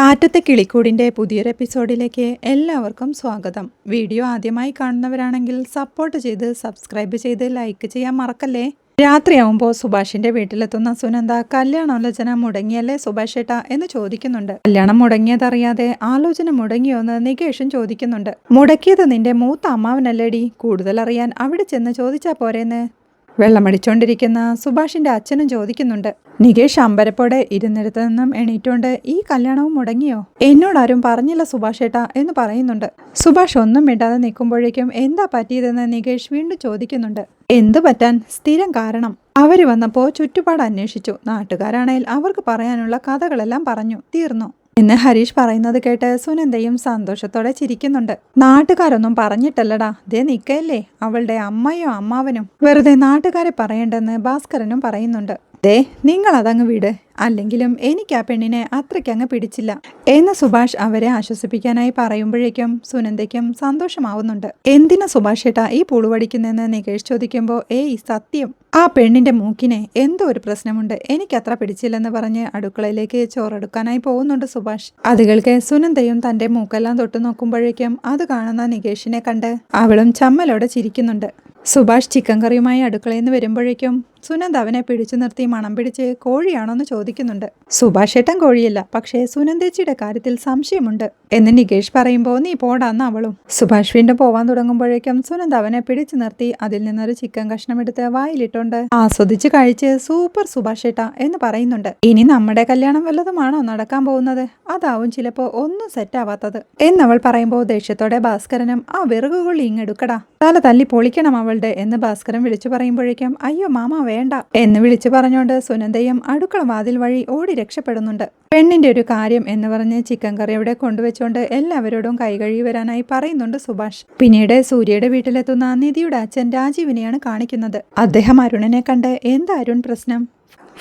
കാറ്റത്തെ കിളിക്കൂടിന്റെ പുതിയൊരു എപ്പിസോഡിലേക്ക് എല്ലാവർക്കും സ്വാഗതം. വീഡിയോ ആദ്യമായി കാണുന്നവരാണെങ്കിൽ സപ്പോർട്ട് ചെയ്ത് സബ്സ്ക്രൈബ് ചെയ്ത് ലൈക്ക് ചെയ്യാൻ മറക്കല്ലേ? രാത്രിയാവുമ്പോൾ സുഭാഷിന്റെ വീട്ടിലെത്തുന്ന സുനന്ദ കല്യാണാലോചന മുടങ്ങിയല്ലേ സുഭാഷ് ഏട്ടാ എന്ന് ചോദിക്കുന്നുണ്ട്. കല്യാണം മുടങ്ങിയതറിയാതെ ആലോചന മുടങ്ങിയോന്ന് നികേഷും ചോദിക്കുന്നുണ്ട്. മുടക്കിയത് നിന്റെ മൂത്ത അമ്മാവനല്ലേടി? കൂടുതൽ അറിയാൻ അവിടെ ചെന്ന് ചോദിച്ചാ പോരേന്ന്. വെള്ളമടിച്ചോണ്ടിരിക്കുന്ന സുഭാഷിന്റെ അച്ഛനും ചോദിക്കുന്നുണ്ട് നികേഷ് അമ്പരപ്പോടെ ഇരുന്നിടത്ത് നിന്നും എണീറ്റോണ്ട് ഈ കല്യാണവും മുടങ്ങിയോ? എന്നോടാരും പറഞ്ഞില്ല സുഭാഷ് ഏട്ടാ എന്ന് പറയുന്നുണ്ട്. സുഭാഷ് ഒന്നും മിണ്ടാതെ നിൽക്കുമ്പോഴേക്കും എന്താ പറ്റിയതെന്ന് നികേഷ് വീണ്ടും ചോദിക്കുന്നുണ്ട്. എന്തു പറ്റാൻ? സ്ഥിരം കാരണം. അവർ വന്നപ്പോൾ ചുറ്റുപാട് അന്വേഷിച്ചു. നാട്ടുകാരാണേൽ അവർക്ക് പറയാനുള്ള കഥകളെല്ലാം പറഞ്ഞു. തീർന്നു. എന്ന് ഹരീഷ് പറയുന്നത് കേട്ട് സുനന്ദയും സന്തോഷത്തോടെ ചിരിക്കുന്നുണ്ട്. നാട്ടുകാരൊന്നും പറഞ്ഞിട്ടല്ലടാ. ദേ നിക്കയല്ലേ. അവളുടെ അമ്മയോ അമ്മാവനും. വെറുതെ നാട്ടുകാരെ പറയണ്ടെന്ന് ഭാസ്കരനും പറയുന്നുണ്ട്. ദേ നിങ്ങൾ അതങ്ങ് വിട്. അല്ലെങ്കിലും എനിക്ക് ആ പെണ്ണിനെ അത്രയ്ക്കങ്ങ് പിടിച്ചില്ല. എന്ന് സുഭാഷ് അവരെ ആശ്വസിപ്പിക്കാനായി പറയുമ്പോഴേക്കും സുനന്ദയ്ക്കും സന്തോഷമാവുന്നുണ്ട്. എന്തിനാ സുഭാഷ് ഏട്ടാ ഈ പുളുവടിക്കുന്നെന്ന് നികേഷ് ചോദിക്കുമ്പോൾ ഏയ് സത്യം. ആ പെണ്ണിന്റെ മൂക്കിനെ എന്തോ ഒരു പ്രശ്നമുണ്ട്. എനിക്ക് അത്ര പിടിച്ചില്ലെന്ന് പറഞ്ഞ് അടുക്കളയിലേക്ക് ചോറെടുക്കാനായി പോകുന്നുണ്ട് സുഭാഷ്. അത് കേൾക്കെ സുനന്ദയും തന്റെ മൂക്കെല്ലാം തൊട്ടു നോക്കുമ്പോഴേക്കും അത് കാണുന്ന നികേഷിനെ കണ്ട് അവളും ചമ്മലോടെ ചിരിക്കുന്നുണ്ട്. സുഭാഷ് ചിക്കൻ കറിയുമായി അടുക്കളയിൽ നിന്ന് വരുമ്പോഴേക്കും സുനന്ദ അവനെ പിടിച്ചു നിർത്തി മണം പിടിച്ച് കോഴിയാണോന്ന് ചോദിക്കുന്നുണ്ട്. സുഭാഷേട്ടൻ കോഴിയല്ല പക്ഷേ സുനന്ദേച്ചിയുടെ കാര്യത്തിൽ സംശയമുണ്ട്. എന്ന് നികേഷ് പറയുമ്പോൾ നീ പോടാന്ന് അവളും. സുഭാഷ് വീണ്ടും പോവാൻ തുടങ്ങുമ്പോഴേക്കും സുനന്ദ അവനെ പിടിച്ചു നിർത്തി അതിൽ നിന്നൊരു ചിക്കൻ കഷ്ണം എടുത്ത് വായിലിട്ടുണ്ട്. ആസ്വദിച്ച് കഴിച്ച് സൂപ്പർ സുഭാഷേട്ട എന്ന് പറയുന്നുണ്ട്. ഇനി നമ്മുടെ കല്യാണം വല്ലതുമാണോ നടക്കാൻ പോകുന്നത്? അതാവും ചിലപ്പോ ഒന്നും സെറ്റ് ആവാത്തത്. എന്നവൾ പറയുമ്പോൾ ദേഷ്യത്തോടെ ഭാസ്കരനും ആ വിറകുകൊള്ളി ഇങ്ങെടുക്കടാ തല തല്ലി പൊളിക്കണം അവളുടെ എന്ന് ഭാസ്കരൻ വിളിച്ചു പറയുമ്പോഴേക്കും അയ്യോ മാമ വേണ്ട എന്ന് വിളിച്ചു പറഞ്ഞുകൊണ്ട് സുനന്ദയും അടുക്കള വാതിൽ വഴി ഓടി രക്ഷപ്പെടുന്നുണ്ട്. പെണ്ണിന്റെ ഒരു കാര്യം എന്ന് പറഞ്ഞ് ചിക്കൻ കറി അവിടെ കൊണ്ടുവച്ചുകൊണ്ട് എല്ലാവരോടും കൈകഴുകി വരാനായി പറയുന്നുണ്ട് സുഭാഷ്. പിന്നീട് സൂര്യയുടെ വീട്ടിലെത്തുന്ന നിധിയുടെ അച്ഛൻ രാജീവിനെയാണ് കാണിക്കുന്നത്. അദ്ദേഹം അരുണനെ കണ്ട് എന്താ അരുൺ പ്രശ്നം?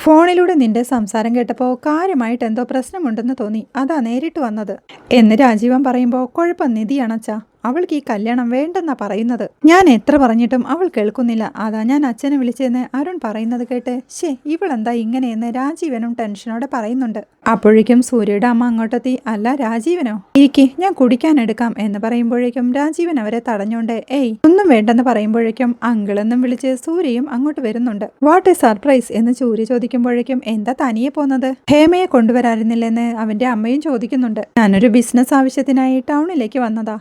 ഫോണിലൂടെ നിന്റെ സംസാരം കേട്ടപ്പോൾ കാര്യമായിട്ട് എന്തോ പ്രശ്നമുണ്ടെന്ന് തോന്നി. അതാ നേരിട്ട് വന്നത്. എന്ന് രാജീവൻ പറയുമ്പോൾ കുഴപ്പം നിധിയാണച്ചാ. അവൾക്ക് ഈ കല്യാണം വേണ്ടെന്നാ പറയുന്നത്. ഞാൻ എത്ര പറഞ്ഞിട്ടും അവൾ കേൾക്കുന്നില്ല. അതാ ഞാൻ അച്ഛനെ വിളിച്ചെന്ന് അരുൺ പറയുന്നത് കേട്ട് ശേ ഇവളെന്താ ഇങ്ങനെയെന്ന് രാജീവനും ടെൻഷനോടെ പറയുന്നുണ്ട്. അപ്പോഴേക്കും സൂര്യയുടെ അമ്മ അങ്ങോട്ടെത്തി അല്ല രാജീവനോ? ഇരിക്കെ ഞാൻ കുടിക്കാൻ എടുക്കാം. എന്ന് പറയുമ്പോഴേക്കും രാജീവൻ അവരെ തടഞ്ഞോണ്ട് ഏയ് ഒന്നും വേണ്ടെന്ന് പറയുമ്പോഴേക്കും അങ്കിളെന്നും വിളിച്ച് സൂര്യയും അങ്ങോട്ട് വരുന്നുണ്ട്. വാട്ട് എ സർപ്രൈസ് എന്ന് സൂര്യ ചോദിക്കുമ്പോഴേക്കും എന്താ തനിയെ പോന്നത്? ഹേമയെ കൊണ്ടുവരാറുന്നില്ലെന്ന് അവന്റെ അമ്മയും ചോദിക്കുന്നുണ്ട്. ഞാനൊരു ബിസിനസ് ആവശ്യത്തിനായി ടൗണിലേക്ക് വന്നതാ.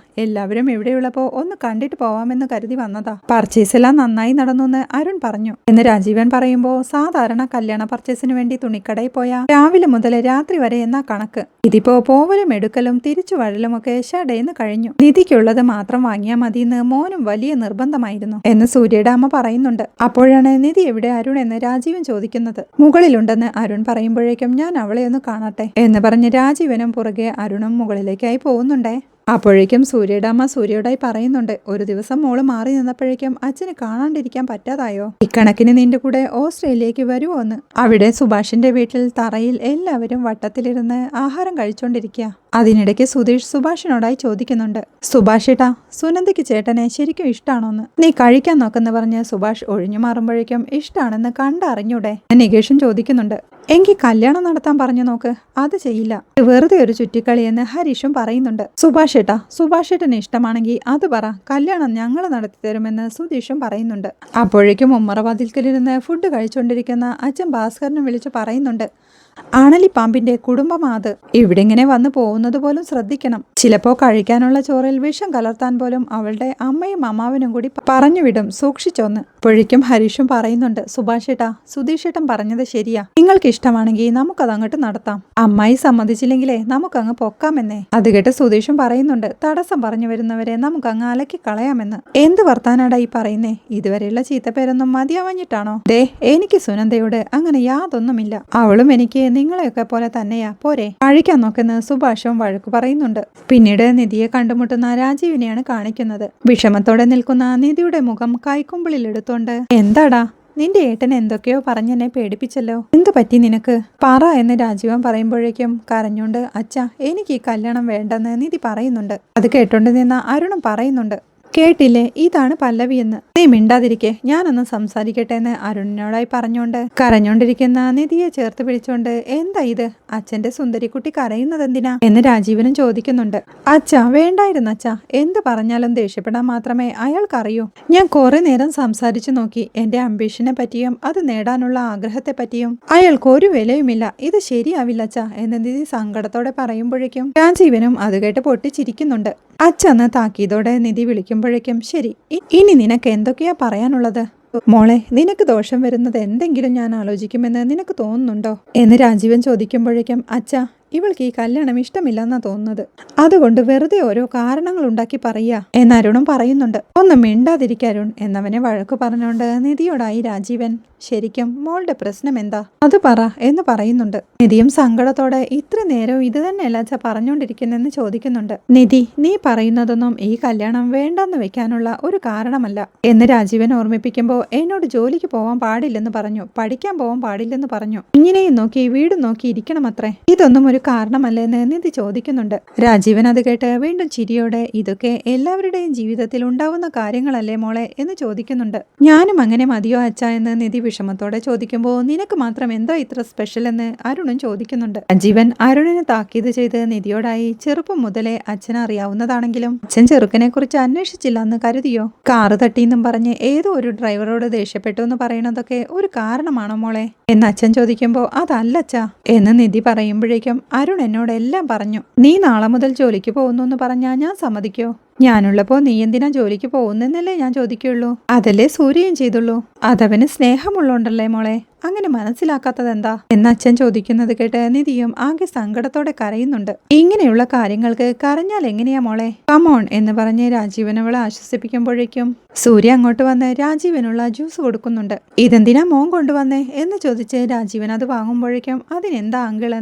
എല്ലാവരും ഇവിടെയുള്ളപ്പോ ഒന്ന് കണ്ടിട്ട് പോവാമെന്ന് കരുതി വന്നതാ. പർച്ചേസ് എല്ലാം നന്നായി നടന്നു എന്ന് അരുൺ പറഞ്ഞു. എന്ന് രാജീവൻ പറയുമ്പോ സാധാരണ കല്യാണ പർച്ചേസിന് വേണ്ടി തുണിക്കടയിൽ പോയാ രാവിലെ മുതൽ രാത്രി വരെ എന്നാ കണക്ക്. ഇതിപ്പോ പോവലും എടുക്കലും തിരിച്ചു വഴലും ഒക്കെ ഷടേന്ന് കഴിഞ്ഞു. നിധിക്കുള്ളത് മാത്രം വാങ്ങിയാൽ മതി എന്ന് മോനും വലിയ നിർബന്ധമായിരുന്നു എന്ന് സൂര്യയുടെ അമ്മ പറയുന്നുണ്ട്. അപ്പോഴാണ് നിധി എവിടെ അരുൺ എന്ന് രാജീവൻ ചോദിക്കുന്നത്. മുകളിലുണ്ടെന്ന് അരുൺ പറയുമ്പോഴേക്കും ഞാൻ അവളെ ഒന്ന് കാണട്ടെ എന്ന് പറഞ്ഞ് രാജീവനും പുറകെ അരുണും മുകളിലേക്കായി പോകുന്നുണ്ടേ. അപ്പോഴേക്കും സൂര്യയുടെ അമ്മ സൂര്യയോടായി പറയുന്നുണ്ട് ഒരു ദിവസം മോൾ മാറി നിന്നപ്പോഴേക്കും അച്ഛന് കാണാണ്ടിരിക്കാൻ പറ്റാതായോ? ഇക്കണക്കിന് നിന്റെ കൂടെ ഓസ്ട്രേലിയക്ക് വരുമോ എന്ന് അവിടെ സുഭാഷിന്റെ വീട്ടിൽ തറയിൽ എല്ലാവരും വട്ടത്തിലിരുന്ന് ആഹാരം കഴിച്ചുകൊണ്ടിരിക്കുക അതിനിടയ്ക്ക് സുധീഷ് സുഭാഷിനോടായി ചോദിക്കുന്നുണ്ട് സുഭാഷേട്ടാ സുനന്ദയ്ക്ക് ചേട്ടനെ ശരിക്കും ഇഷ്ടാണോന്ന്? നീ കഴിക്കാൻ നോക്കെന്ന് പറഞ്ഞ് സുഭാഷ് ഒഴിഞ്ഞു മാറുമ്പോഴേക്കും ഇഷ്ടാണെന്ന് കണ്ടറിഞ്ഞൂടെ? നികേഷും ചോദിക്കുന്നുണ്ട് എങ്കിൽ കല്യാണം നടത്താൻ പറഞ്ഞു നോക്ക് അത് ചെയ്യില്ല. വെറുതെ ഒരു ചുറ്റിക്കളിയെന്ന് ഹരീഷും പറയുന്നുണ്ട്. സുഭാഷേട്ടാ ഏട്ടാ സുഭാഷ് ഏട്ടന് ഇഷ്ടമാണെങ്കിൽ അത് പറ കല്യാണം ഞങ്ങൾ നടത്തി തരുമെന്ന് സുധീഷും പറയുന്നുണ്ട്. അപ്പോഴേക്കും ഉമ്മറവാതിൽക്കലിരുന്ന് ഫുഡ് കഴിച്ചുകൊണ്ടിരിക്കുന്ന അച്ഛൻ ഭാസ്കറിനും വിളിച്ച് പറയുന്നുണ്ട് ആണലിപ്പാമ്പിന്റെ കുടുംബം അത്. ഇവിടെ ഇങ്ങനെ വന്നു പോകുന്നത് പോലും ശ്രദ്ധിക്കണം. ചിലപ്പോ കഴിക്കാനുള്ള ചോറിൽ വിഷം കലർത്താൻ പോലും അവളുടെ അമ്മയും അമ്മാവനും കൂടി പറഞ്ഞുവിടും സൂക്ഷിച്ചോന്ന്. ഇപ്പോഴേക്കും ഹരീഷും പറയുന്നുണ്ട് സുഭാഷേട്ടാ സുധീഷേട്ടൻ പറഞ്ഞത് ശരിയാ. നിങ്ങൾക്ക് ഇഷ്ടമാണെങ്കിൽ നമുക്കത് അങ്ങോട്ട് നടത്താം. അമ്മായി സമ്മതിച്ചില്ലെങ്കിലേ നമുക്കങ്ങ് പൊക്കാമെന്നേ. അത് കേട്ട് സുധീഷും പറയുന്നുണ്ട് തടസ്സം പറഞ്ഞു വരുന്നവരെ നമുക്കങ്ങ് അലക്കി കളയാമെന്ന്. എന്ത് വർത്താനാടാ ഈ പറയുന്നേ? ഇതുവരെയുള്ള ചീത്തപ്പേരൊന്നും മതിയാവഞ്ഞിട്ടാണോ? ദേ എനിക്ക് സുനന്ദയോട് അങ്ങനെ യാതൊന്നുമില്ല. അവളും എനിക്ക് നിങ്ങളെയൊക്കെ പോലെ തന്നെയാ. പോരെ. കഴിക്കാൻ നോക്കുന്ന സുഭാഷും വഴക്കു പറയുന്നുണ്ട്. പിന്നീട് നിധിയെ കണ്ടുമുട്ടുന്ന രാജീവിനെയാണ് കാണിക്കുന്നത്. വിഷമത്തോടെ നിൽക്കുന്ന നിധിയുടെ മുഖം കൈക്കുമ്പിളിൽ എടുത്തോണ്ട് എന്താടാ? നിന്റെ ഏട്ടൻ എന്തൊക്കെയോ പറഞ്ഞെന്നെ പേടിപ്പിച്ചല്ലോ. എന്തു പറ്റി നിനക്ക്? പറ എന്ന് രാജീവൻ പറയുമ്പോഴേക്കും കരഞ്ഞോണ്ട് അച്ഛ എനിക്ക് ഈ കല്യാണം വേണ്ടെന്ന് നിധി പറയുന്നുണ്ട്. അത് കേട്ടോണ്ട് നിന്ന അരുണും പറയുന്നുണ്ട്. കേട്ടില്ലേ? ഇതാണ് പല്ലവി എന്ന്. നീ മിണ്ടാതിരിക്കെ. ഞാനൊന്ന് സംസാരിക്കട്ടെ എന്ന് അരുണിനോടായി പറഞ്ഞുകൊണ്ട് കരഞ്ഞോണ്ടിരിക്കുന്ന നിധിയെ ചേർത്ത് പിടിച്ചോണ്ട് എന്താ ഇത്? അച്ഛന്റെ സുന്ദരിക്കുട്ടി കരയുന്നത് എന്തിനാ എന്ന് രാജീവനും ചോദിക്കുന്നുണ്ട്. അച്ഛ വേണ്ടായിരുന്നു അച്ഛ. എന്ത് പറഞ്ഞാലും ദേഷ്യപ്പെടാൻ മാത്രമേ അയാൾക്കറിയൂ. ഞാൻ കുറെ നേരം സംസാരിച്ചു നോക്കി. എന്റെ അംബീഷനെ പറ്റിയും അത് നേടാനുള്ള ആഗ്രഹത്തെ പറ്റിയും. അയാൾക്ക് ഒരു വിലയുമില്ല. ഇത് ശരിയാവില്ല അച്ഛ എന്ന് നിധി സങ്കടത്തോടെ പറയുമ്പോഴേക്കും രാജീവനും അത് കേട്ട് പൊട്ടിച്ചിരിക്കുന്നുണ്ട്. അച്ഛന്ന് താക്കീതോടെ നിധി വിളിക്കുമ്പോഴേക്കും ശരി ഇനി നിനക്ക് എന്തൊക്കെയാ പറയാനുള്ളത്? മോളെ നിനക്ക് ദോഷം വരുന്നത് എന്തെങ്കിലും ഞാൻ ആലോചിക്കുമെന്ന് നിനക്ക് തോന്നുന്നുണ്ടോ? എന്ന് രാജീവൻ ചോദിക്കുമ്പോഴേക്കും അച്ഛ ഇവൾക്ക് ഈ കല്യാണം ഇഷ്ടമില്ലെന്നാ തോന്നുന്നത്. അതുകൊണ്ട് വെറുതെ ഓരോ കാരണങ്ങൾ ഉണ്ടാക്കി പറയുക എന്ന് അരുണും പറയുന്നുണ്ട്. ഒന്നും മിണ്ടാതിരിക്കുക അരുൺ എന്നവനെ വഴക്ക് പറഞ്ഞുകൊണ്ട് നിധിയോടായി രാജീവൻ ശരിക്കും മോളുടെ പ്രശ്നം എന്താ? അത് പറ എന്ന് പറയുന്നുണ്ട്. നിധിയും സങ്കടത്തോടെ ഇത്ര നേരവും ഇത് തന്നെയല്ല അച്ഛ പറഞ്ഞുകൊണ്ടിരിക്കുന്നെന്ന് ചോദിക്കുന്നുണ്ട്. നിധി നീ പറയുന്നതൊന്നും ഈ കല്യാണം വേണ്ടെന്ന് വെക്കാനുള്ള ഒരു കാരണമല്ല എന്ന് രാജീവൻ ഓർമ്മിപ്പിക്കുമ്പോൾ എന്നോട് ജോലിക്ക് പോവാൻ പാടില്ലെന്ന് പറഞ്ഞു പഠിക്കാൻ പോവാൻ പാടില്ലെന്ന് പറഞ്ഞു. ഇങ്ങനെയും നോക്കി വീട് നോക്കി ഇരിക്കണമത്രേ. ഇതൊന്നും ഒരു കാരണമല്ലെന്ന് നിധി ചോദിക്കുന്നുണ്ട്. രാജീവൻ അത് കേട്ട് വീണ്ടും ചിരിയോടെ ഇതൊക്കെ എല്ലാവരുടെയും ജീവിതത്തിൽ ഉണ്ടാവുന്ന കാര്യങ്ങളല്ലേ മോളെ? എന്ന് ചോദിക്കുന്നുണ്ട്. ഞാനും അങ്ങനെ മതിയോ അച്ഛ? എന്ന് നിധി വിഷമത്തോടെ ചോദിക്കുമ്പോൾ നിനക്ക് മാത്രം എന്തോ ഇത്ര സ്പെഷ്യൽ എന്ന്? അരുണും ചോദിക്കുന്നുണ്ട്. രാജീവൻ അരുണിനെ താക്കീത് ചെയ്ത് നിധിയോടായി ചെറുപ്പം മുതലേ അച്ഛൻ അറിയാവുന്നതാണെങ്കിലും അച്ഛൻ ചെറുക്കനെ കുറിച്ച് അന്വേഷിച്ചില്ല എന്ന് കരുതിയോ? കാറ് തട്ടിയെന്നും പറഞ്ഞ് ഏതോ ഒരു ഡ്രൈവറോട് ദേഷ്യപ്പെട്ടു എന്ന് പറയണതൊക്കെ ഒരു കാരണമാണോ മോളെ? എന്ന് അച്ഛൻ ചോദിക്കുമ്പോൾ അതല്ല അച്ഛാ എന്ന് നിധി പറയുമ്പോഴേക്കും അരുൺ എന്നോട് എല്ലാം പറഞ്ഞു. നീ നാളെ മുതൽ ജോലിക്ക് പോകുന്നു എന്ന് പറഞ്ഞാൽ ഞാൻ സമ്മതിക്കോ? ഞാനുള്ളപ്പോ നീ എന്തിനാ ജോലിക്ക് പോകുന്നെന്നല്ലേ ഞാൻ ചോദിക്കുള്ളൂ. അതല്ലേ സൂര്യയും ചെയ്തുള്ളൂ. അതവന് സ്നേഹമുള്ളോണ്ടല്ലേ മോളെ? അങ്ങനെ മനസ്സിലാക്കാത്തത് എന്താ എന്ന് അച്ഛൻ ചോദിക്കുന്നത് കേട്ട് നിധിയും ആകെ സങ്കടത്തോടെ കരയുന്നുണ്ട്. ഇങ്ങനെയുള്ള കാര്യങ്ങൾക്ക് കരഞ്ഞാൽ എങ്ങനെയാ മോളെ? കമോൺ എന്ന് പറഞ്ഞ് രാജീവനവളെ ആശ്വസിപ്പിക്കുമ്പോഴേക്കും സൂര്യ അങ്ങോട്ട് വന്ന് രാജീവനുള്ള ജ്യൂസ് കൊടുക്കുന്നുണ്ട്. ഇതെന്തിനാ മോൻ കൊണ്ടുവന്നേ? എന്ന് ചോദിച്ച് രാജീവൻ അത് വാങ്ങുമ്പോഴേക്കും അതിനെന്താ അങ്കിൾ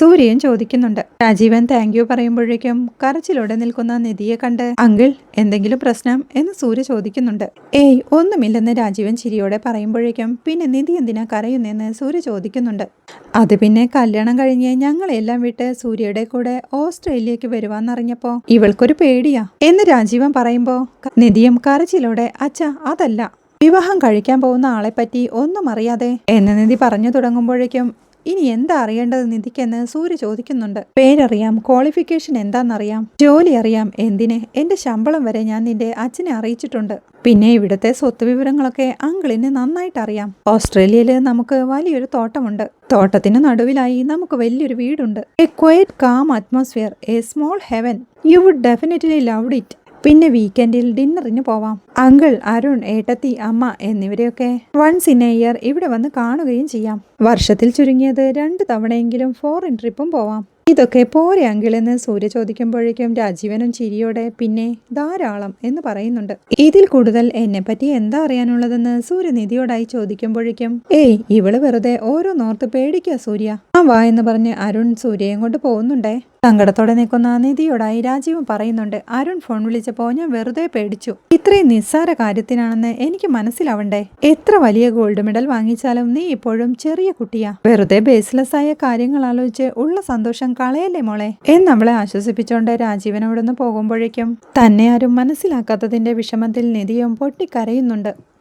സൂര്യൻ ചോദിക്കുന്നുണ്ട്. രാജീവൻ താങ്ക് യു പറയുമ്പോഴേക്കും കരച്ചിലൂടെ നിൽക്കുന്ന നിധിയെ കണ്ട് അങ്കിൾ എന്തെങ്കിലും പ്രശ്നം? എന്ന് സൂര്യ ചോദിക്കുന്നുണ്ട്. ഏയ് ഒന്നുമില്ലെന്ന് രാജീവൻ ചിരിയോടെ പറയുമ്പോഴേക്കും പിന്നെ നിധി എന്തിനാ കരയുന്നെന്ന് സൂര്യ ചോദിക്കുന്നുണ്ട്. അത് പിന്നെ കല്യാണം കഴിഞ്ഞ് ഞങ്ങളെല്ലാം വിട്ട് സൂര്യയുടെ കൂടെ ഓസ്ട്രേലിയക്ക് വരുവാന്നറിഞ്ഞപ്പോ ഇവൾക്കൊരു പേടിയാ എന്ന് രാജീവൻ പറയുമ്പോ നിധിയും കരച്ചിലോടെ അച്ഛ അതല്ല വിവാഹം കഴിക്കാൻ പോകുന്ന ആളെപ്പറ്റി ഒന്നും അറിയാതെ എന്ന നിധി പറഞ്ഞു തുടങ്ങുമ്പോഴേക്കും ഇനി എന്താ അറിയേണ്ടത് നിധിക്കെന്ന് സൂര്യ ചോദിക്കുന്നുണ്ട്. പേരറിയാം ക്വാളിഫിക്കേഷൻ എന്താണെന്നറിയാം ജോലി അറിയാം എന്തിന്? എന്റെ ശമ്പളം വരെ ഞാൻ നിന്റെ അച്ഛനെ അറിയിച്ചിട്ടുണ്ട്. പിന്നെ ഇവിടുത്തെ സ്വത്ത് വിവരങ്ങളൊക്കെ അങ്കിളിന് നന്നായിട്ട് അറിയാം. ഓസ്ട്രേലിയയിൽ നമുക്ക് വലിയൊരു തോട്ടമുണ്ട്. തോട്ടത്തിന് നടുവിലായി നമുക്ക് വലിയൊരു വീടുണ്ട്. A quiet calm atmosphere a small heaven you would definitely loved it പിന്നെ വീക്കെൻഡിൽ ഡിന്നറിന് പോവാം. അങ്കിൾ അരുൺ ഏട്ടത്തി അമ്മ എന്നിവരെയൊക്കെ വൺസ് ഇൻ എ ഇയർ ഇവിടെ വന്ന് കാണുകയും ചെയ്യാം. വർഷത്തിൽ ചുരുങ്ങിയത് രണ്ട് തവണയെങ്കിലും ഫോറിൻ ട്രിപ്പും പോവാം. ഇതൊക്കെ പോരെ അങ്കിൾ എന്ന് സൂര്യ ചോദിക്കുമ്പോഴേക്കും രാജീവനും ചിരിയോടെ പിന്നെ ധാരാളം എന്ന് പറയുന്നുണ്ട്. ഇതിൽ കൂടുതൽ എന്നെ പറ്റി എന്താ അറിയാനുള്ളതെന്ന് സൂര്യനിധിയോടായി ചോദിക്കുമ്പോഴേക്കും ഏയ് ഇവൾ വെറുതെ ഓരോ നോർത്ത് പേടിക്കുക സൂര്യ. വാ എന്ന് പറഞ്ഞ് അരുൺ സൂര്യയും കൊണ്ട് പോകുന്നുണ്ടേ. സങ്കടത്തോടെ നിൽക്കുന്ന നിധിയോടായി രാജീവ് പറയുന്നുണ്ട് അരുൺ ഫോൺ വിളിച്ചപ്പോ ഞാൻ വെറുതെ പേടിച്ചു. ഇത്രയും നിസ്സാര കാര്യത്തിനാണെന്ന് എനിക്ക് മനസ്സിലാവണ്ടേ? എത്ര വലിയ ഗോൾഡ് മെഡൽ വാങ്ങിച്ചാലും നീ ഇപ്പോഴും ചെറിയ കുട്ടിയാ. വെറുതെ ബേസ്ലെസ് ആയ കാര്യങ്ങൾ ആലോചിച്ച് ഉള്ള സന്തോഷം കളയല്ലേ മോളെ? എന്നവളെ ആശ്വസിപ്പിച്ചോണ്ട് രാജീവൻ അവിടെ നിന്ന് പോകുമ്പോഴേക്കും തന്നെ ആരും മനസ്സിലാക്കാത്തതിന്റെ വിഷമത്തിൽ നിധിയും പൊട്ടിക്കരയുന്നുണ്ട്.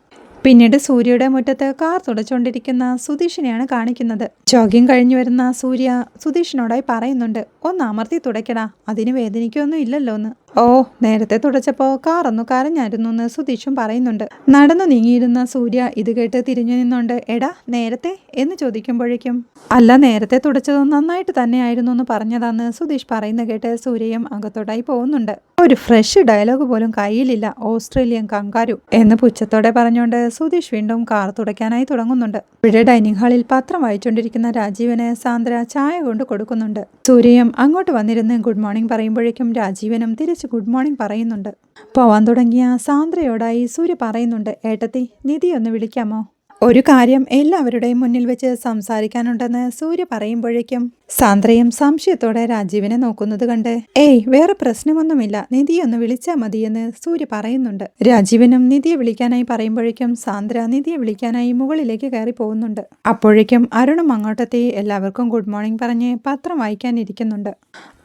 പിന്നീട് സൂര്യയുടെ മുറ്റത്ത് കാർ തുടച്ചുകൊണ്ടിരിക്കുന്ന സുധീഷിനെയാണ് കാണിക്കുന്നത്. ജോഗിങ് കഴിഞ്ഞു വരുന്ന സൂര്യ സുധീഷിനോടായി പറയുന്നുണ്ട് ഒന്ന് അമർത്തി തുടയ്ക്കടാ അതിന് വേദനിക്കൊന്നും ഇല്ലല്ലോ എന്ന് ഓ നേരത്തെ തുടച്ചപ്പോ കാർ ഒന്ന് കരഞ്ഞായിരുന്നു എന്ന് സുധീഷും പറയുന്നുണ്ട്. നടന്നു നീങ്ങിയിരുന്ന സൂര്യ ഇത് കേട്ട് തിരിഞ്ഞു നിന്നുണ്ട് എടാ നേരത്തെ? എന്ന് ചോദിക്കുമ്പോഴേക്കും അല്ല നേരത്തെ തുടച്ചത് നന്നായിട്ട് തന്നെയായിരുന്നു എന്ന് പറഞ്ഞതാന്ന് സുധീഷ് പറയുന്ന കേട്ട് സൂര്യയും അകത്തോടായി പോകുന്നുണ്ട്. ഒരു ഫ്രഷ് ഡയലോഗ് പോലും കയ്യിലില്ല. ഓസ്ട്രേലിയൻ കങ്കാരു എന്ന് പുച്ഛത്തോടെ പറഞ്ഞുകൊണ്ട് സുധീഷ് വീണ്ടും കാർ തുടയ്ക്കാനായി തുടങ്ങുന്നുണ്ട്. ഇവിടെ ഡൈനിങ് ഹാളിൽ പത്രം വായിച്ചുകൊണ്ടിരിക്കുന്ന രാജീവന് സാന്ദ്ര ചായ കൊണ്ട് കൊടുക്കുന്നുണ്ട്. സൂര്യയും അങ്ങോട്ട് വന്നിരുന്ന് ഗുഡ് മോർണിംഗ് പറയുമ്പോഴേക്കും രാജീവനും തിരിച്ച് ഗുഡ് മോർണിംഗ് പറയുന്നുണ്ട്. പോവാൻ തുടങ്ങിയ സാന്ദ്രയോടായി സൂര്യ പറയുന്നുണ്ട് ഏട്ടത്തി നിധി ഒന്ന് വിളിക്കാമോ? ഒരു കാര്യം എല്ലാവരുടെയും മുന്നിൽ വെച്ച് സംസാരിക്കാനുണ്ടെന്ന് സൂര്യ പറയുമ്പോഴേക്കും സാന്ദ്രയും സംശയത്തോടെ രാജീവിനെ നോക്കുന്നത് കണ്ട് ഏയ് വേറെ പ്രശ്നമൊന്നുമില്ല. നിധിയെ ഒന്ന് വിളിച്ചാൽ മതിയെന്ന് സൂര്യ പറയുന്നുണ്ട്. രാജീവിനും നിധിയെ വിളിക്കാനായി പറയുമ്പോഴേക്കും സാന്ദ്ര നിധിയെ വിളിക്കാനായി മുകളിലേക്ക് കയറി പോകുന്നുണ്ട്. അപ്പോഴേക്കും അരുണും അങ്ങോട്ടെത്തി എല്ലാവർക്കും ഗുഡ് മോർണിംഗ് പറഞ്ഞ് പത്രം വായിക്കാനിരിക്കുന്നുണ്ട്.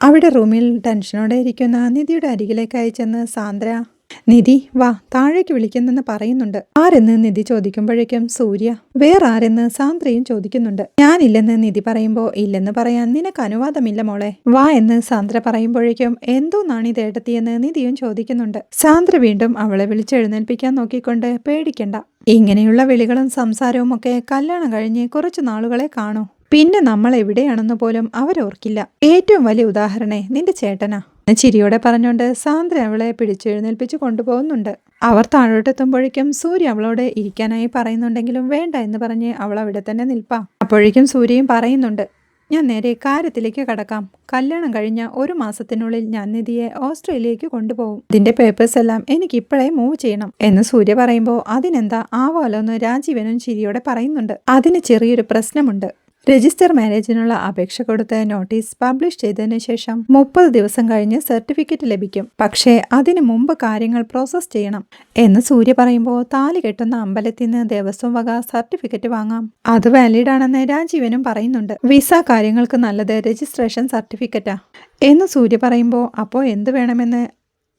അവിടെ റൂമിൽ ടെൻഷനോടെ ഇരിക്കുന്ന നിധിയുടെ അരികിലേക്കായി ചെന്ന് സാന്ദ്ര നിധി വാ താഴേക്ക് വിളിക്കുന്നെന്ന് പറയുന്നുണ്ട്. ആരെന്ന് നിധി ചോദിക്കുമ്പോഴേക്കും സൂര്യ വേറെ ആരെന്ന് സാന്ദ്രയും ചോദിക്കുന്നുണ്ട്. ഞാനില്ലെന്ന് നിധി പറയുമ്പോ ഇല്ലെന്ന് പറയാൻ നിനക്ക് അനുവാദമില്ല മോളെ. വാ എന്ന് സാന്ദ്ര പറയുമ്പോഴേക്കും എന്തോന്നാണ് ഇത് ഏട്ടത്തിയെന്ന് നിധിയും ചോദിക്കുന്നുണ്ട്. സാന്ദ്ര വീണ്ടും അവളെ വിളിച്ചെഴുന്നേൽപ്പിക്കാൻ നോക്കിക്കൊണ്ട് പേടിക്കണ്ട. ഇങ്ങനെയുള്ള വിളികളും സംസാരവും ഒക്കെ കല്യാണം കഴിഞ്ഞ് കുറച്ചു നാളുകളെ കാണൂ. പിന്നെ നമ്മൾ എവിടെയാണെന്ന് പോലും അവരോർക്കില്ല. ഏറ്റവും വലിയ ഉദാഹരണേ നിന്റെ ചേട്ടനാ. ചിരിയോടെ പറഞ്ഞുകൊണ്ട് സാന്ദ്ര അവളെ പിടിച്ചെഴുന്നേൽപ്പിച്ച് കൊണ്ടുപോകുന്നുണ്ട്. അവർ താഴോട്ടെത്തുമ്പോഴേക്കും സൂര്യ അവളോട് ഇരിക്കാനായി പറയുന്നുണ്ടെങ്കിലും വേണ്ട എന്ന് പറഞ്ഞ് അവൾ അവിടെ തന്നെ നിൽപ്പാം. അപ്പോഴേക്കും സൂര്യയും പറയുന്നുണ്ട് ഞാൻ നേരെ കാര്യത്തിലേക്ക് കടക്കാം. കല്യാണം കഴിഞ്ഞ ഒരു മാസത്തിനുള്ളിൽ ഞാൻ നിധിയെ ഓസ്ട്രേലിയക്ക് കൊണ്ടുപോകും. ഇതിന്റെ പേപ്പേഴ്സ് എല്ലാം എനിക്ക് ഇപ്പോഴേ മൂവ് ചെയ്യണം എന്ന് സൂര്യ പറയുമ്പോൾ അതിനെന്താ ആവാലോ എന്ന് രാജീവനും ചിരിയോടെ പറയുന്നുണ്ട്. അതിന് ചെറിയൊരു പ്രശ്നമുണ്ട്. രജിസ്റ്റർ മാരേജിനുള്ള അപേക്ഷ കൊടുത്ത് നോട്ടീസ് പബ്ലിഷ് ചെയ്തതിനു ശേഷം മുപ്പത് ദിവസം കഴിഞ്ഞ് സർട്ടിഫിക്കറ്റ് ലഭിക്കും. പക്ഷേ അതിനു മുമ്പ് കാര്യങ്ങൾ പ്രോസസ് ചെയ്യണം എന്ന് സൂര്യ പറയുമ്പോൾ താലി കെട്ടുന്ന അമ്പലത്തിൽ നിന്ന് ദേവസ്വം വക സർട്ടിഫിക്കറ്റ് വാങ്ങാം. അത് വാലിഡ് ആണെന്ന് രാജീവനും പറയുന്നുണ്ട്. വിസ കാര്യങ്ങൾക്ക് നല്ലത് രജിസ്ട്രേഷൻ സർട്ടിഫിക്കറ്റാ എന്ന് സൂര്യ പറയുമ്പോൾ അപ്പോൾ എന്ത് വേണമെന്ന്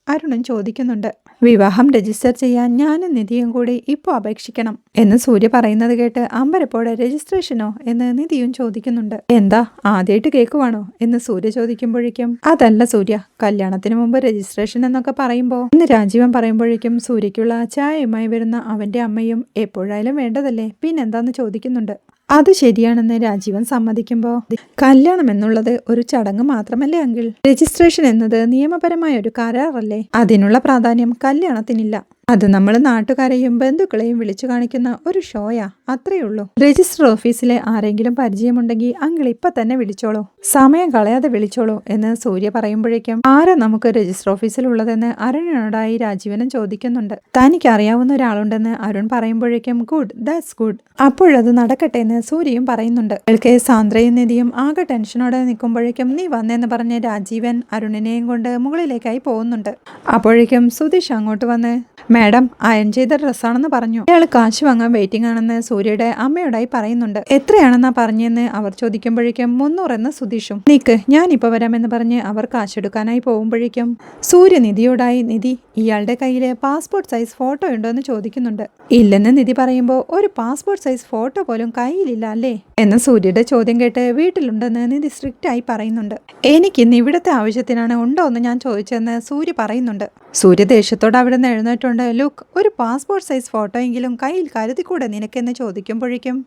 അരുണും ചോദിക്കുന്നുണ്ട് വിവാഹം രജിസ്റ്റർ ചെയ്യാൻ ഞാനും നിധിയും കൂടി ഇപ്പോൾ അപേക്ഷിക്കണം? എന്ന് സൂര്യ പറയുന്നത് കേട്ട് അമ്പരപ്പോടെ രജിസ്ട്രേഷനോ എന്ന് നിധിയും ചോദിക്കുന്നുണ്ട് എന്താ ആദ്യമായിട്ട് കേൾക്കുവാണോ? എന്ന് സൂര്യ ചോദിക്കുമ്പോഴേക്കും അതല്ല സൂര്യ കല്യാണത്തിന് മുമ്പ് രജിസ്ട്രേഷൻ എന്നൊക്കെ പറയുമ്പോൾ ഇന്ന് രാജീവൻ പറയുമ്പോഴേക്കും സൂര്യയ്ക്കുള്ള ചായയുമായി വരുന്ന അവന്റെ അമ്മയും എപ്പോഴായാലും വേണ്ടതല്ലേ? പിന്നെന്താന്ന് ചോദിക്കുന്നുണ്ട്. അത് ശരിയാണെന്ന് രാജീവൻ സമ്മതിക്കുമ്പോൾ കല്യാണം എന്നുള്ളത് ഒരു ചടങ്ങ് മാത്രമല്ലേ അങ്കിൾ? രജിസ്ട്രേഷൻ എന്നത് നിയമപരമായ ഒരു കരാറല്ലേ? അതിനുള്ള പ്രാധാന്യം കല്യാണത്തിനില്ല. അത് നമ്മൾ നാട്ടുകാരെയും ബന്ധുക്കളെയും വിളിച്ചു കാണിക്കുന്ന ഒരു ഷോയാ. അത്രയേ ഉള്ളൂ. രജിസ്റ്റർ ഓഫീസിലെ ആരെങ്കിലും പരിചയമുണ്ടെങ്കിൽ അങ്കിൾ ഇപ്പൊ തന്നെ വിളിച്ചോളൂ. സമയം കളയാതെ വിളിച്ചോളൂ എന്ന് സൂര്യ പറയുമ്പോഴേക്കും ആരാ നമുക്ക് രജിസ്റ്റർ ഓഫീസിൽ ഉള്ളതെന്ന് അരുണിനോടായി രാജീവനും ചോദിക്കുന്നുണ്ട്. തനിക്ക് അറിയാവുന്ന ഒരാളുണ്ടെന്ന് അരുൺ പറയുമ്പോഴേക്കും ഗുഡ് ദാറ്റ്സ് ഗുഡ്. അപ്പോഴത് നടക്കട്ടെ എന്ന് സൂര്യയും പറയുന്നുണ്ട്. അയാൾക്ക് സാന്ദ്രയും നിധിയും ആകെ ടെൻഷനോടെ നിൽക്കുമ്പോഴേക്കും നീ വന്നെന്ന് പറഞ്ഞ് രാജീവൻ അരുണിനെയും കൊണ്ട് മുകളിലേക്കായി പോകുന്നുണ്ട്. അപ്പോഴേക്കും സുധീഷ് അങ്ങോട്ട് വന്ന് മാഡം അയൺ ചെയ്ത ഡ്രസ്സാണെന്ന് പറഞ്ഞു. അയാൾ കാശ് വാങ്ങാൻ വെയിറ്റിംഗ് ആണെന്ന് സൂര്യയുടെ അമ്മയോടായി പറയുന്നുണ്ട്. എത്രയാണെന്നാ പറഞ്ഞെന്ന് അവർ ചോദിക്കുമ്പോഴേക്കും മുന്നൂറെന്ന് സുധീഷും നിക്ക് ഇപ്പൊ വരാമെന്ന് പറഞ്ഞ് അവർ കാശെടുക്കാനായി പോകുമ്പോഴേക്കും സൂര്യ നിധിയോടായി നിധി ഇയാളുടെ കയ്യിൽ പാസ്പോർട്ട് സൈസ് ഫോട്ടോ ഉണ്ടോ എന്ന് ചോദിക്കുന്നുണ്ട്. ഇല്ലെന്ന് നിധി പറയുമ്പോൾ ഒരു പാസ്പോർട്ട് സൈസ് ഫോട്ടോ പോലും കയ്യിലില്ല അല്ലേ? എന്ന് സൂര്യയുടെ ചോദ്യം കേട്ട് വീട്ടിലുണ്ടെന്ന് നിധി സ്ട്രിക്റ്റ് ആയി പറയുന്നുണ്ട്. എനിക്കിന്ന് ഇവിടുത്തെ ആവശ്യത്തിനാണ് ഉണ്ടോ എന്ന് ഞാൻ ചോദിച്ചെന്ന് സൂര്യ പറയുന്നുണ്ട്. സൂര്യ ദേഷ്യത്തോടെ അവിടെ നിന്ന് എഴുന്നേറ്റുണ്ട് ലുക്ക് ഒരു പാസ്പോർട്ട് സൈസ് ഫോട്ടോ എങ്കിലും കയ്യിൽ കരുതിക്കൂടെ നിനക്കെന്ന് ചോദിക്കുമ്പോഴേക്കും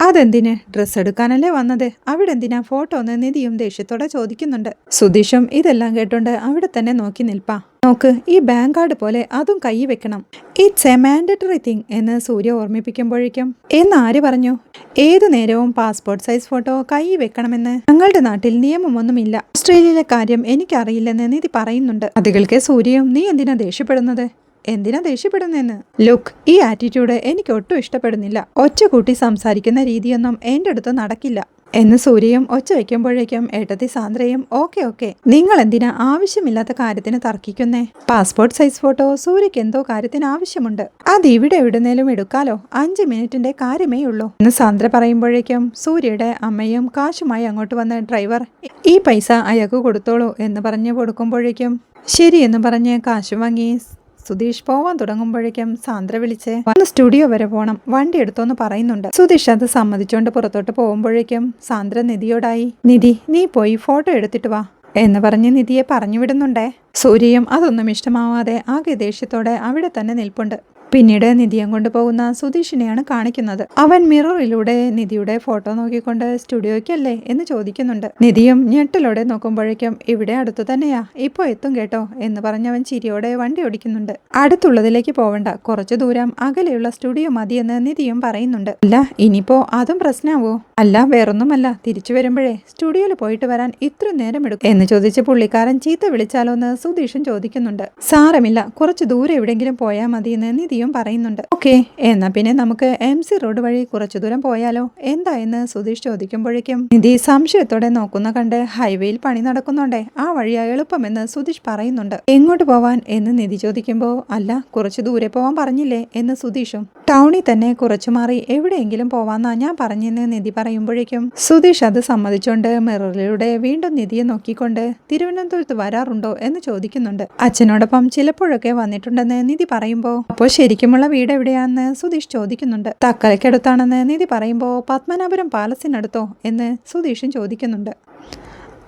അതെന്തിന്? ഡ്രസ്സ് എടുക്കാനല്ലേ വന്നത്? അവിടെ എന്തിനാ ഫോട്ടോ എന്ന് നിധിയും ദേഷ്യത്തോടെ ചോദിക്കുന്നുണ്ട്. സുധീഷും ഇതെല്ലാം കേട്ടോണ്ട് അവിടെ തന്നെ നോക്കി നിൽപ്പ. നോക്ക് ഈ ബാങ്ക് കാർഡ് പോലെ അതും കൈ വെക്കണം. ഇറ്റ്സ് എ മാൻഡറ്ററി തിങ് എന്ന് സൂര്യ ഓർമ്മിപ്പിക്കുമ്പോഴേക്കും എന്ന് ആര് പറഞ്ഞു? ഏതു നേരവും പാസ്പോർട്ട് സൈസ് ഫോട്ടോ കൈ വെക്കണമെന്ന് ഞങ്ങളുടെ നാട്ടിൽ നിയമമൊന്നുമില്ല. ഓസ്ട്രേലിയയിലെ കാര്യം എനിക്കറിയില്ലെന്ന് നിധി പറയുന്നുണ്ട്. അതുകൾക്ക് സൂര്യയും നീ എന്തിനാ ദേഷ്യപ്പെടുന്നത്? എന്തിനാ ദേഷ്യപ്പെടുന്നെന്ന്? ലുക്ക് ഈ ആറ്റിറ്റ്യൂഡ് എനിക്ക് ഒട്ടും ഇഷ്ടപ്പെടുന്നില്ല. ഒച്ച കൂട്ടി സംസാരിക്കുന്ന രീതിയൊന്നും എന്റെ അടുത്ത് നടക്കില്ല. എന്ന് സൂര്യയും ഒച്ച വയ്ക്കുമ്പോഴേക്കും ഏട്ടത്തി സാന്ദ്രയും ഓക്കെ ഓക്കെ നിങ്ങൾ എന്തിനാ ആവശ്യമില്ലാത്ത കാര്യത്തിന് തർക്കിക്കുന്നേ? പാസ്പോർട്ട് സൈസ് ഫോട്ടോ സൂര്യക്ക് എന്തോ കാര്യത്തിന് ആവശ്യമുണ്ട്. അത് ഇവിടെ എവിടുന്നേലും എടുക്കാലോ? അഞ്ച് മിനിറ്റിന്റെ കാര്യമേ ഉള്ളൂ. എന്ന് സാന്ദ്ര പറയുമ്പോഴേക്കും സൂര്യയുടെ അമ്മയും കാശുമായി അങ്ങോട്ട് വന്ന ഡ്രൈവർ ഈ പൈസ അയാൾക്ക് കൊടുത്തോളൂ എന്ന് പറഞ്ഞു കൊടുക്കുമ്പോഴേക്കും ശരി എന്ന് പറഞ്ഞ് കാശ് വാങ്ങി സുധീഷ് പോവാൻ തുടങ്ങുമ്പോഴേക്കും സാന്ദ്ര വിളിച്ച് വന്ന് സ്റ്റുഡിയോ വരെ പോണം. വണ്ടി എടുത്തോന്ന് പറയുന്നുണ്ട്. സുധീഷ് അത് സമ്മതിച്ചോണ്ട് പുറത്തോട്ട് പോകുമ്പോഴേക്കും സാന്ദ്ര നിധിയോടായി നിധി നീ പോയി ഫോട്ടോ എടുത്തിട്ട് വാ. എന്ന് പറഞ്ഞ് നിധിയെ പറഞ്ഞു വിടുന്നുണ്ടേ. സൂര്യയും അതൊന്നും ഇഷ്ടമാവാതെ ആകെ ദേഷ്യത്തോടെ അവിടെ തന്നെ നിൽപ്പുണ്ട്. പിന്നീട് നിധിയം കൊണ്ടുപോകുന്ന സുധീഷിനെയാണ് കാണിക്കുന്നത്. അവൻ മിററിലൂടെ നിധിയുടെ ഫോട്ടോ നോക്കിക്കൊണ്ട് സ്റ്റുഡിയോയ്ക്കല്ലേ? എന്ന് ചോദിക്കുന്നുണ്ട്. നിധിയും ഞെട്ടലോടെ നോക്കുമ്പോഴേക്കും ഇവിടെ അടുത്തു തന്നെയാ. ഇപ്പോ എത്തും കേട്ടോ എന്ന് പറഞ്ഞവൻ ചിരിയോടെ വണ്ടി ഓടിക്കുന്നുണ്ട്. അടുത്തുള്ളതിലേക്ക് പോവണ്ട. കുറച്ചു ദൂരം അകലെയുള്ള സ്റ്റുഡിയോ മതിയെന്ന് നിധിയും പറയുന്നുണ്ട്. അല്ല ഇനിയിപ്പോ അതും പ്രശ്നമാവോ അല്ല വേറൊന്നുമല്ല. തിരിച്ചു വരുമ്പോഴേ സ്റ്റുഡിയോയിൽ പോയിട്ട് വരാൻ ഇത്ര നേരം എടുക്കും എന്ന് ചോദിച്ച് പുള്ളിക്കാരൻ ചീത്ത വിളിച്ചാലോ എന്ന് സുധീഷും ചോദിക്കുന്നുണ്ട്. സാരമില്ല കുറച്ച് ദൂരെ എവിടെയെങ്കിലും പോയാൽ എന്ന് നിധിയും പറയുന്നുണ്ട്. ഓക്കെ എന്നാ പിന്നെ നമുക്ക് എം സി റോഡ് വഴി കുറച്ചു ദൂരം പോയാലോ? എന്താ എന്ന് സുധീഷ് ചോദിക്കുമ്പോഴേക്കും നിധി സംശയത്തോടെ നോക്കുന്ന കണ്ട് ഹൈവേയിൽ പണി നടക്കുന്നുണ്ടേ. ആ വഴിയാ എളുപ്പമെന്ന് സുധീഷ് പറയുന്നുണ്ട്. എങ്ങോട്ട് പോവാൻ എന്ന് നിധി ചോദിക്കുമ്പോൾ അല്ല കുറച്ച് ദൂരെ പോവാൻ പറഞ്ഞില്ലേ എന്ന് സുധീഷും. ടൗണിൽ തന്നെ കുറച്ചു മാറി എവിടെയെങ്കിലും പോവാന്നാ ഞാൻ പറഞ്ഞെന്ന് നിധി പറയും പറയുമ്പോഴേക്കും സുധീഷ് അത് സമ്മതിച്ചുകൊണ്ട് മിററിലൂടെ വീണ്ടും നിധിയെ നോക്കിക്കൊണ്ട് തിരുവനന്തപുരത്ത് വരാറുണ്ടോ എന്ന് ചോദിക്കുന്നുണ്ട്. അച്ഛനോടൊപ്പം ചിലപ്പോഴൊക്കെ വന്നിട്ടുണ്ടെന്ന് നിധി പറയുമ്പോൾ അപ്പോൾ ശരിക്കുമുള്ള വീട് എവിടെയാന്ന്? സുധീഷ് ചോദിക്കുന്നുണ്ട്. തക്കലയ്ക്കടുത്താണെന്ന് നിധി പറയുമ്പോൾ പത്മനാഭപുരം പാലസിനടുത്തോ? എന്ന് സുധീഷും ചോദിക്കുന്നുണ്ട്.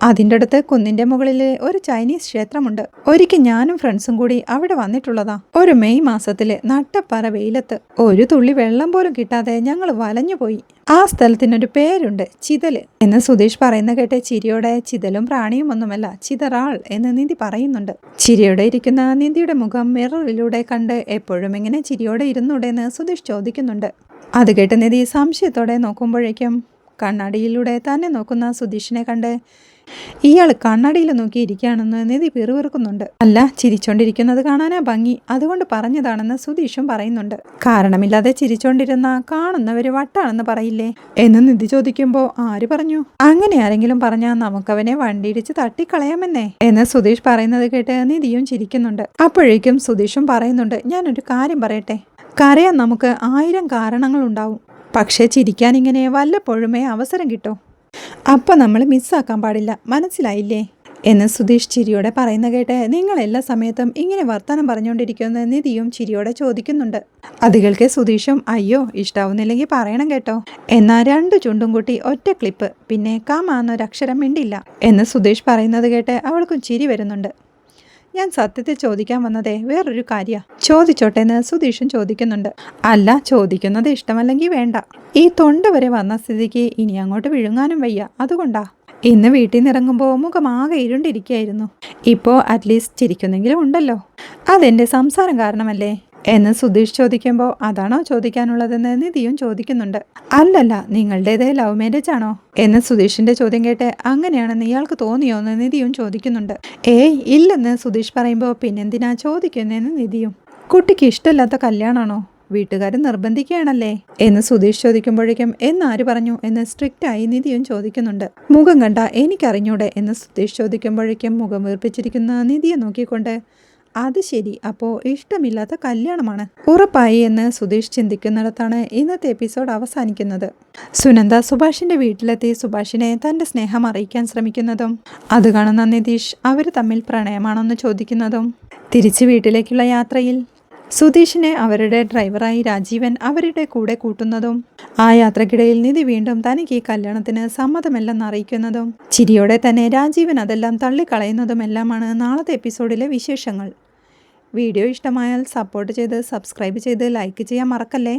അതിന്റെ അടുത്ത് കുന്നിന്റെ മുകളിൽ ഒരു ചൈനീസ് ക്ഷേത്രമുണ്ട്. ഒരിക്കൽ ഞാനും ഫ്രണ്ട്സും കൂടി അവിടെ വന്നിട്ടുള്ളതാ. ഒരു മെയ് മാസത്തിൽ നട്ടപ്പറ വെയിലത്ത്. ഒരു തുള്ളി വെള്ളം പോലും കിട്ടാതെ ഞങ്ങൾ വലഞ്ഞുപോയി. ആ സ്ഥലത്തിനൊരു പേരുണ്ട്. ചിതൽ എന്ന് സുധീഷ് പറയുന്ന കേട്ട ചിരിയോടെ ചിതലും പ്രാണിയും ഒന്നുമല്ല ചിതറാൾ എന്ന് നിധി പറയുന്നുണ്ട്. ചിരിയോടെ ഇരിക്കുന്ന നിധിയുടെ മുഖം മിററിലൂടെ കണ്ട് എപ്പോഴും ഇങ്ങനെ ചിരിയോടെ ഇരുന്നൂടെ എന്ന് സുധീഷ് ചോദിക്കുന്നുണ്ട്. അത് കേട്ട് നിധി സംശയത്തോടെ നോക്കുമ്പോഴേക്കും കണ്ണാടിയിലൂടെ തന്നെ നോക്കുന്ന സുധീഷിനെ കണ്ട് ഇയാൾ കണ്ണാടിയിൽ നോക്കി ഇരിക്കുകയാണെന്ന് നിധി പിറുവിറുക്കുന്നുണ്ട് അല്ല ചിരിച്ചോണ്ടിരിക്കുന്നത് കാണാനാ ഭംഗി. അതുകൊണ്ട് പറഞ്ഞതാണെന്ന് സുധീഷും പറയുന്നുണ്ട്. കാരണമില്ലാതെ ചിരിച്ചോണ്ടിരുന്ന കാണുന്നവര് വട്ടാണെന്ന് പറയില്ലേ? എന്ന് നിധി ചോദിക്കുമ്പോൾ ആര് പറഞ്ഞു? അങ്ങനെ ആരെങ്കിലും പറഞ്ഞാൽ നമുക്കവനെ വണ്ടിയിടിച്ച് തട്ടിക്കളയാമെന്നേ എന്ന് സുധീഷ് പറയുന്നത് കേട്ട് നിധിയും ചിരിക്കുന്നുണ്ട്. അപ്പോഴേക്കും സുധീഷും പറയുന്നുണ്ട് ഞാനൊരു കാര്യം പറയട്ടെ. കരയാൻ നമുക്ക് ആയിരം കാരണങ്ങളുണ്ടാവും. പക്ഷേ ചിരിക്കാൻ ഇങ്ങനെ വല്ലപ്പോഴുമേ അവസരം കിട്ടൂ? അപ്പം നമ്മൾ മിസ്സാക്കാൻ പാടില്ല മനസ്സിലായില്ലേ? എന്ന് സുധീഷ് ചിരിയോടെ പറയുന്ന കേട്ട് നിങ്ങൾ എല്ലാ സമയത്തും ഇങ്ങനെ വർത്തമാനം പറഞ്ഞുകൊണ്ടിരിക്കുന്ന നിധിയും ചിരിയോടെ ചോദിക്കുന്നുണ്ട്. അതികൾക്ക് കേൾക്കെ സുധീഷും അയ്യോ ഇഷ്ടാവുന്നില്ലെങ്കിൽ പറയണം കേട്ടോ. എന്നാ രണ്ടു ചുണ്ടും കൂട്ടി ഒറ്റ ക്ലിപ്പ് പിന്നെ കാമാന്നൊരക്ഷരം മിണ്ടില്ല എന്ന് സുധീഷ് പറയുന്നത് കേട്ട് അവൾക്കും ചിരി വരുന്നുണ്ട്. ഞാൻ സത്യത്തെ ചോദിക്കാൻ വന്നതേ വേറൊരു കാര്യ. ചോദിച്ചോട്ടെ എന്ന് സുധീഷും ചോദിക്കുന്നുണ്ട്. അല്ല ചോദിക്കുന്നത് ഇഷ്ടമല്ലെങ്കിൽ വേണ്ട. ഈ തൊണ്ട വരെ വന്ന സ്ഥിതിക്ക് ഇനി അങ്ങോട്ട് വിഴുങ്ങാനും വയ്യ. അതുകൊണ്ടാ. ഇന്ന് വീട്ടിൽ നിന്ന് ഇറങ്ങുമ്പോൾ മുഖം ആകെ ഇരുണ്ടിരിക്കുകയായിരുന്നു. ഇപ്പോൾ അറ്റ്ലീസ്റ്റ് ചിരിക്കുന്നെങ്കിലും ഉണ്ടല്ലോ. അതെന്റെ സംസാരം കാരണമല്ലേ? എന്ന് സുധീഷ് ചോദിക്കുമ്പോൾ അതാണോ ചോദിക്കാനുള്ളതെന്ന്? നിധിയും ചോദിക്കുന്നുണ്ട്. അല്ലല്ല നിങ്ങളുടേത് ലവ് മാരേജ് ആണോ? എന്ന് സുധീഷിന്റെ ചോദ്യം കേട്ട് അങ്ങനെയാണെന്ന് ഇയാൾക്ക് തോന്നിയോ? എന്ന് നിധിയും ചോദിക്കുന്നുണ്ട്. ഏയ് ഇല്ലെന്ന് സുധീഷ് പറയുമ്പോൾ പിന്നെന്തിനാ ചോദിക്കുന്നതെന്ന് നിധിയും കുട്ടിക്ക് ഇഷ്ടമില്ലാത്ത കല്യാണമാണോ വീട്ടുകാർ നിർബന്ധിക്കുകയാണല്ലേ? എന്ന് സുധീഷ് ചോദിക്കുമ്പോഴേക്കും എന്നാര് പറഞ്ഞു? എന്ന് സ്ട്രിക്റ്റ് ആയി നിധിയും ചോദിക്കുന്നുണ്ട്. മുഖം കണ്ട എനിക്കറിഞ്ഞൂടെ? എന്ന് സുധീഷ് ചോദിക്കുമ്പോഴേക്കും മുഖം വീർപ്പിച്ചിരിക്കുന്ന നിധിയെ നോക്കിക്കൊണ്ട് അത് ശരി. അപ്പോൾ ഇഷ്ടമില്ലാത്ത കല്യാണമാണ്. ഉറപ്പായി എന്ന് സുധീഷ് ചിന്തിക്കുന്നിടത്താണ് ഇന്നത്തെ എപ്പിസോഡ് അവസാനിക്കുന്നത്. സുനന്ദ സുഭാഷിന്റെ വീട്ടിലെത്തി സുഭാഷിനെ തന്റെ സ്നേഹം അറിയിക്കാൻ ശ്രമിക്കുന്നതും അത് കാണുന്ന നിതീഷ് അവർ തമ്മിൽ പ്രണയമാണെന്ന് ചോദിക്കുന്നതും തിരിച്ചു വീട്ടിലേക്കുള്ള യാത്രയിൽ സുധീഷിനെ അവരുടെ ഡ്രൈവറായി രാജീവൻ അവരുടെ കൂടെ കൂട്ടുന്നതും ആ യാത്രക്കിടയിൽ നിധി വീണ്ടും തനിക്ക് ഈ കല്യാണത്തിന് സമ്മതമല്ലെന്ന് അറിയിക്കുന്നതും ചിരിയോടെ തന്നെ രാജീവൻ അതെല്ലാം തള്ളിക്കളയുന്നതുമെല്ലാമാണ് നാളത്തെ എപ്പിസോഡിലെ വിശേഷങ്ങൾ. വീഡിയോ ഇഷ്ടമായാൽ സപ്പോർട്ട് ചെയ്ത് സബ്സ്ക്രൈബ് ചെയ്ത് ലൈക്ക് ചെയ്യാൻ മറക്കല്ലേ?